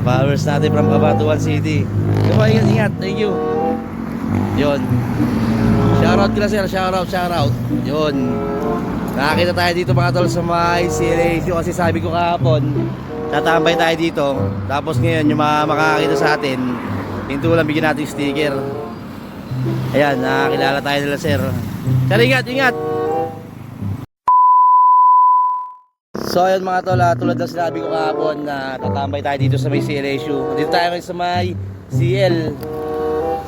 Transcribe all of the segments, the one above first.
Yan, followers natin from Cabatuan City. Diba, ingat, ingat. Thank you. Yun. Shoutout kila sir. Shoutout, shoutout. Yun. Nakakita tayo dito mga tol sa may CLACU kasi sabi ko kahapon, tatambay tayo dito. Tapos ngayon, yung mga makakakita sa atin, hinto lang bigyan natin yung sticker. Ayan, nakakilala tayo nila sir. Sir, ingat, ingat. So ayun mga tol, ah, tulad ng sinabi ko kahapon na tatambay tayo dito sa may CLSU. Dito tayo ngayon sa may CL,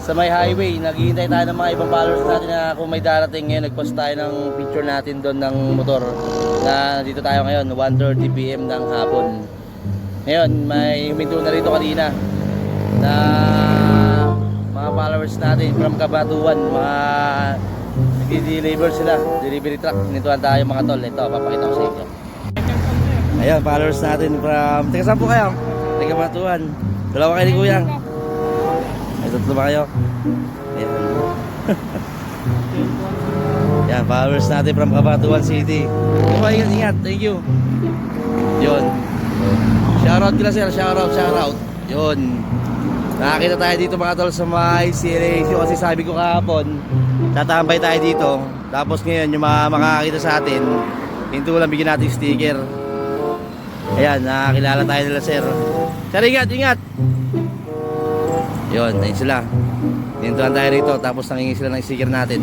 sa may highway. Naghihintay tayo ng mga ibang followers natin na kung may darating ngayon, nagpost tayo ng picture natin doon ng motor na dito tayo ngayon, 1.30pm ng hapon. Ngayon, may huminto na rito kanina na mga followers natin from Kabatuan, mga nagdi-deliver sila, delivery truck. Nintuan tayo mga tol. Ito, papakita ko sa inyo. Ayan, followers natin from... Teka, saan po kayo? Teka, Batuan. Dalawa kayo ni Kuyang. Ay, tatlo ba kayo? Ayan. Ayan, followers natin from Kabatuan City. Diba, ingat, ingat. Thank you. Yun. Shoutout kila sir. Shoutout, shoutout. Yun. Nakakita tayo dito mga tol sa may CLACU kasi sabi ko kahapon, tatambay tayo dito. Tapos ngayon, yung mga makakakita sa atin, hinto lang bigyan natin yung sticker. Ayan, nakakilala tayo nila sir. Sir, ingat, ingat! Yun, ayun sila. Tintuan tayo rito, tapos nangingi sila ng sticker natin.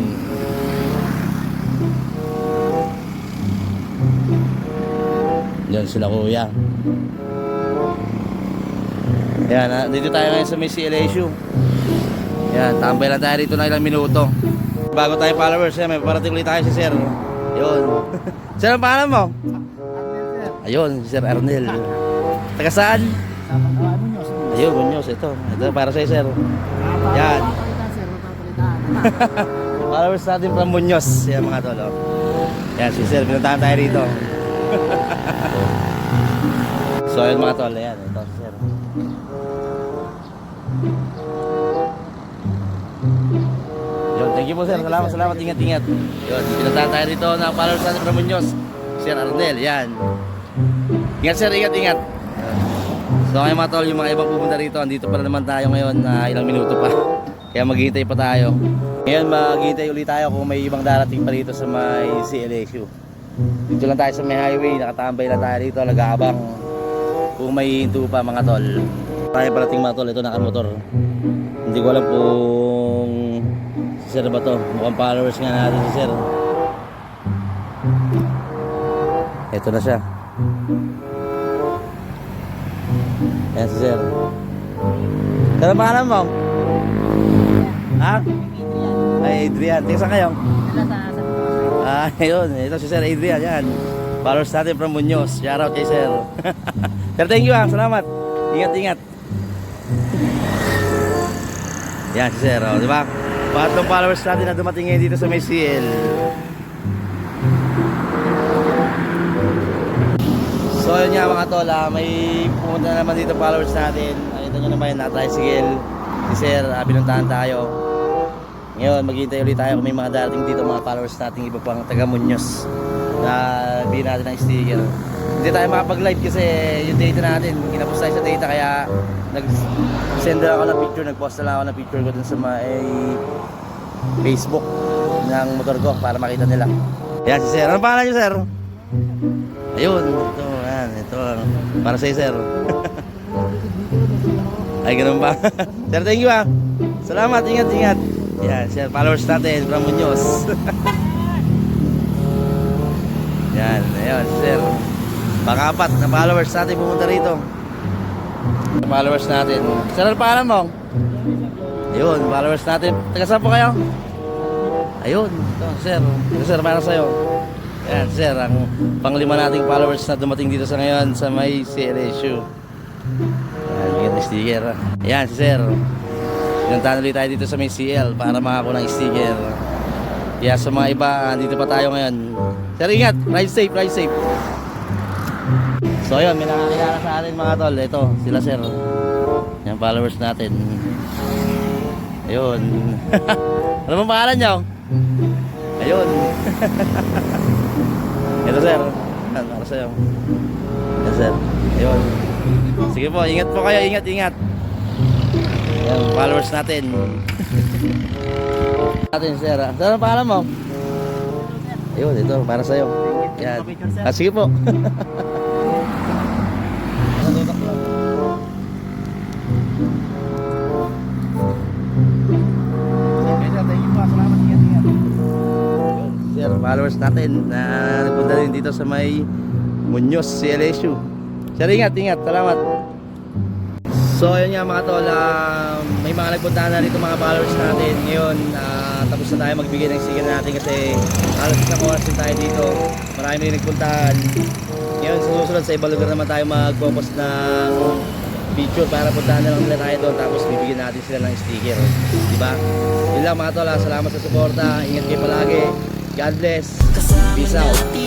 Yun sila kuya. Ayan, ah, dito tayo ngayon sa may CLSU. Ayan, tambay lang tayo dito ng ilang minuto. Bago tayo followers, eh, may parating ulit tayo si sir. Yun. sir, ang pangalan mo? Ayun, si Sir Arnel. Taga saan? Ayun, Munyos, ito. Ito para sa sir. Yan. Followers natin from Munyos. Yan mga tolo. Yan, si sir. Pinuntahan tayo rito. so, ayun mga tol. Yan, ito si sir. Yun, thank you po sir. Salamat, salamat. Ingat, ingat. Yun, pinuntahan tayo rito na followers natin from Munyos. Sir Arnel, yan. Ingat sir, ingat, ingat. So ngayon mga tol, yung mga ibang pupunta rito, andito pa na naman tayo ngayon na ilang minuto pa. Kaya maghihintay pa tayo. Ngayon maghihintay ulit tayo kung may ibang darating pa rito sa may CLSU. Dito lang tayo sa may highway, nakatambay lang tayo rito, nag-aabang. Kung may hinto pa mga tol. Tayo parating mga tol, ito nakamotor. Hindi ko alam kung si sir ba to. Mukhang followers nga natin si sir. Ito na siya. Yan si Sir. Ano pangalan mo? Ha? Ay, Adrian. Tingnan kayo? Ah, yun. Ito si Sir Adrian. Yan. Followers natin from Muñoz. Shoutout kay Sir. sir, thank you ah. Salamat. Ingat, ingat. Yan si Sir. Oh, di ba? Patlong followers natin na dumating ngayon dito sa may CL. So yun nga mga tol, ah, may pumunta na naman dito followers natin. Nakita nyo naman na-tricycle. Si Sir, ah, tayo. Ngayon, maghihintay ulit tayo kung may mga darating dito mga followers natin iba pang taga Muñoz na bigyan natin ng sticker. Hindi tayo makapag-live kasi yung data natin, kinapos tayo sa data kaya nag-send ako ng picture, nag-post na ako ng picture ko dun sa may Facebook ng motor ko para makita nila. Yan si Sir. Ano pangalan niyo, Sir? Ayun, ito, ito. Para sa sir. Ay, ganun ba? sir, thank you ah. Salamat, ingat, ingat. Yan, sir, followers natin from Muñoz. yan, ayun, sir. Pang-apat na followers natin pumunta rito. Followers natin. Sir, ano pangalan mo? Ayun, followers natin. Taga saan po kayo? Ayun, ito, sir. Ito, sir, para sa'yo. Yan, sir, ang panglima nating followers na dumating dito sa ngayon sa may CLSU. Yan, ng sticker. Yan, si sir. Pinuntahan ulit tayo dito sa may CL para makakuha ng sticker. Kaya sa mga iba, dito pa tayo ngayon. Sir, ingat. Ride safe, ride safe. So, ayun, may nakakilala sa atin mga tol. Ito, sila sir. Yan, followers natin. Ayun. ano bang pangalan niyo? Ayun. Ito sir. Yan, para sa'yo. Yan sir. Ayun. Sige po, ingat po kayo, ingat, ingat. Yan, followers natin. natin, sir. ah. Saan ang pangalan mo? Ayun, ito, para sa'yo. Yan. Ah, sige po. followers natin na nagpunta din dito sa may Muñoz, CLSU. Sir, ingat, ingat. Salamat. So, ayun nga mga tol, ah, may mga nagpunta na dito mga followers natin. Ngayon, ah, tapos na tayo magbigay ng sticker natin kasi halos isang oras din tayo dito. Marami rin nagpuntahan. Ngayon, sa susunod sa ibang lugar naman tayo magpo-post ng picture para puntahan na lang nila tayo doon tapos bibigyan natin sila ng sticker. Diba? Yun lang mga tol, ah. salamat sa suporta. Ingat kayo palagi. God bless. Peace out.